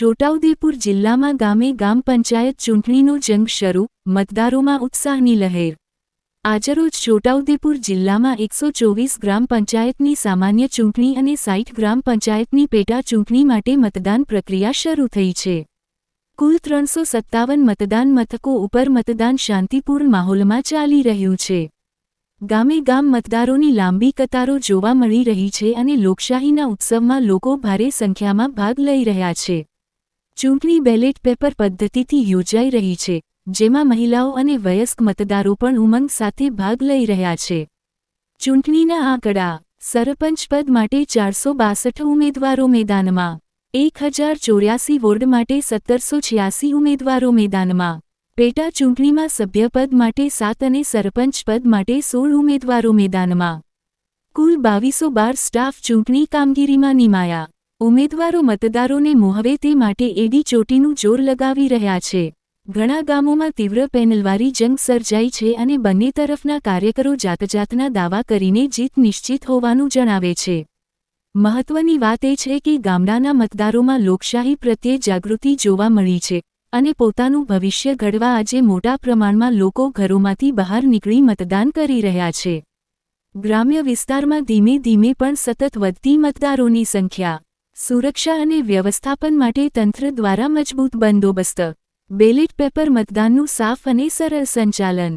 છોટાઉદેપુર જિલ્લામાં ગામે ગામ પંચાયત ચૂંટણીનો જંગ શરૂ, મતદારોમાં ઉત્સાહની લહેર. આજરોજ છોટાઉદેપુર જિલ્લામાં એકસો ચોવીસ ગ્રામ પંચાયતની સામાન્ય ચૂંટણી અને સાઠ ગ્રામ પંચાયતની પેટા ચૂંટણી માટે મતદાન પ્રક્રિયા શરૂ થઈ છે. કુલ ત્રણસો સત્તાવન મતદાન મથકો ઉપર મતદાન શાંતિપૂર્ણ માહોલમાં ચાલી રહ્યું છે. ગામે ગામ મતદારોની લાંબી કતારો જોવા મળી રહી છે અને લોકશાહીના ઉત્સવમાં લોકો ભારે સંખ્યામાં ભાગ લઈ રહ્યા છે. ચૂંટણી બેલેટ પેપર પદ્ધતિથી યોજાઈ રહી છે, જેમાં મહિલાઓ અને વયસ્ક મતદારો પણ ઉમંગ સાથે ભાગ લઈ રહ્યા છે. ચૂંટણીના આંકડા, સરપંચ પદ માટે ચારસો બાસઠ ઉમેદવારો મેદાનમાં, એક હજાર ચોર્યાસી વોર્ડ માટે સત્તરસો છ્યાસી ઉમેદવારો મેદાનમાં, પેટા ચૂંટણીમાં સભ્યપદ માટે સાત અને સરપંચ પદ માટે સોળ ઉમેદવારો મેદાનમાં. કુલ બાવીસો બાર સ્ટાફ ચૂંટણી કામગીરીમાં નિમાયા. ઉમેદવારો મતદારોને મોહવે તે માટે એડી ચોટીનું જોર લગાવી રહ્યા છે. ઘણા ગામોમાં તીવ્ર પેનલવારી જંગ સર્જાઈ છે અને બંને તરફના કાર્યકરો જાતજાતના દાવા કરીને જીત નિશ્ચિત હોવાનું જણાવે છે. મહત્વની વાત એ છે કે ગામડાના મતદારોમાં લોકશાહી પ્રત્યે જાગૃતિ જોવા મળી છે અને પોતાનું ભવિષ્ય ઘડવા આજે મોટા પ્રમાણમાં લોકો ઘરોમાંથી બહાર નીકળી મતદાન કરી રહ્યા છે. ગ્રામ્ય વિસ્તારમાં ધીમે ધીમે પણ સતત વધતી મતદારોની સંખ્યા સુરક્ષા અને વ્યવસ્થાપન માટે તંત્ર દ્વારા મજબૂત બંદોબસ્ત. બેલેટ પેપર મતદાનનું સાફ અને સરળ સંચાલન.